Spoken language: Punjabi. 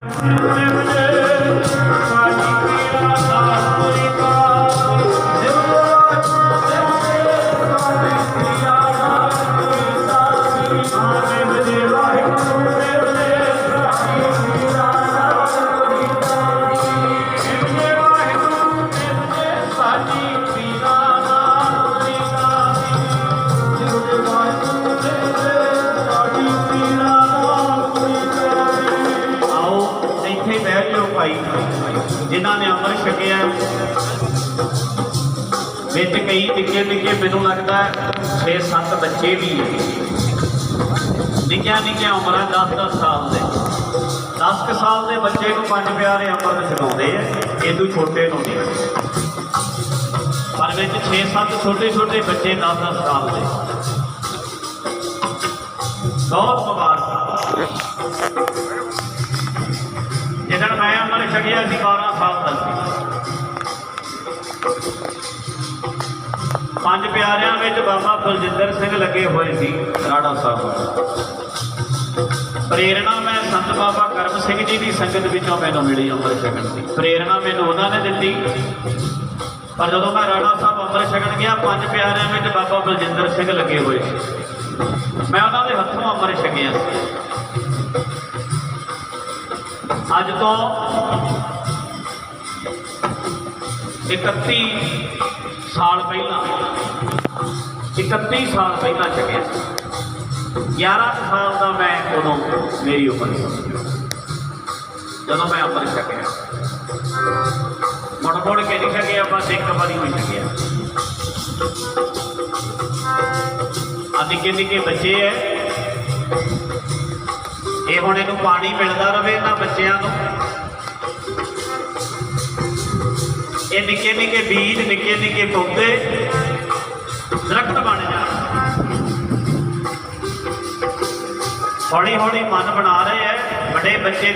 Thank ਭਾਈ, ਜਿਨ੍ਹਾਂ ਨੇ ਅੰਮ੍ਰਿਤ ਛਕਿਆ ਹੈ। ਵਿੱਚ ਕਈ ਨਿੱਕੇ ਨਿੱਕੇ ਮੈਨੂੰ ਲੱਗਦਾ 6-7 ਬੱਚੇ ਵੀ ਨਿੱਕੀਆਂ ਨਿੱਕੀਆਂ ਉਮਰਾਂ 10-10 ਸਾਲ ਦੇ। 10 ਕੁ ਸਾਲ ਦੇ ਬੱਚੇ ਨੂੰ ਪੰਜ ਪਿਆਰੇ ਅੰਮ੍ਰਿਤ ਛਕਾਉਂਦੇ ਆ ਇਹਦੂ ਛੋਟੇ ਨੂੰ ਨਹੀਂ। ਪਰ ਵਿੱਚ 6-7 ਛੋਟੇ ਛੋਟੇ ਬੱਚੇ 10-10 ਸਾਲ ਦੇ। ਬਹੁਤ ਮੁਬਾਰਕ। ਜਦੋਂ ਮੈਂ ਅੰਮ੍ਰਿਤ ਛਕਿਆ ਸੀ 12 ਸਾਲ ਦਾ ਸੀ। ਪੰਜ ਪਿਆਰਿਆਂ ਵਿੱਚ ਬਾਬਾ ਬਲਜਿੰਦਰ ਸਿੰਘ ਲੱਗੇ ਹੋਏ ਸੀ, ਰਾੜਾ ਸਾਹਿਬ ਪ੍ਰੇਰਣਾ ਮੈਂ ਸੰਤ ਬਾਬਾ ਕਰਮ ਸਿੰਘ ਜੀ ਦੀ ਸੰਗਤ ਵਿੱਚੋਂ ਮੈਨੂੰ ਮਿਲੀ ਅੰਮ੍ਰਿਤ ਛਕਣ ਦੀ। ਪ੍ਰੇਰਣਾ ਮੈਨੂੰ ਉਹਨਾਂ ਨੇ ਦਿੱਤੀ। ਪਰ ਜਦੋਂ ਮੈਂ ਰਾੜਾ ਸਾਹਿਬ ਅੰਮ੍ਰਿਤ ਛਕਣ ਗਿਆ, ਪੰਜ ਪਿਆਰਿਆਂ ਵਿੱਚ ਬਾਬਾ ਬਲਜਿੰਦਰ ਸਿੰਘ ਲੱਗੇ ਹੋਏ ਸੀ। ਮੈਂ ਉਹਨਾਂ ਦੇ ਹੱਥੋਂ ਅੰਮ੍ਰਿਤ ਛਕਿਆ ਸੀ। ਅੱਜ ਤੋਂ 31 ਸਾਲ ਪਹਿਲਾਂ 31 ਸਾਲ ਪਹਿਲਾਂ ਛਕਿਆ 11 ਸਾਲ ਦਾ ਮੈਂ ਉਦੋਂ ਮੇਰੀ ਉਮਰ ਸੀ। ਜਦੋਂ ਮੈਂ ਅੰਮ੍ਰਿਤ ਛਕਿਆ ਮੁੜ ਮੁੜ ਕੇ ਨਹੀਂ ਛਕਿਆ ਬਸ ਇੱਕ ਵਾਰੀ ਹੋਈ ਛਕਿਆ ਆ ਨਿੱਕੇ ਨਿੱਕੇ ਬੱਚੇ ਐ। ਇਹ ਹੁਣ ਇਹਨੂੰ ਪਾਣੀ ਮਿਲਦਾ ਰਵੇ ਇਹਨਾਂ ਬੱਚਿਆਂ ਨੂੰ। ਇਹ ਨਿੱਕੇ ਨਿੱਕੇ ਬੀਜ, ਨਿੱਕੇ ਨਿੱਕੇ ਪੌਦੇ ਦਰਖਤ ਬਣ ਜਾਣ। ਹੌਲੀ ਹੌਲੀ ਮਨ ਬਣਾ ਰਹੇ ਐ ਵੱਡੇ ਬੱਚੇ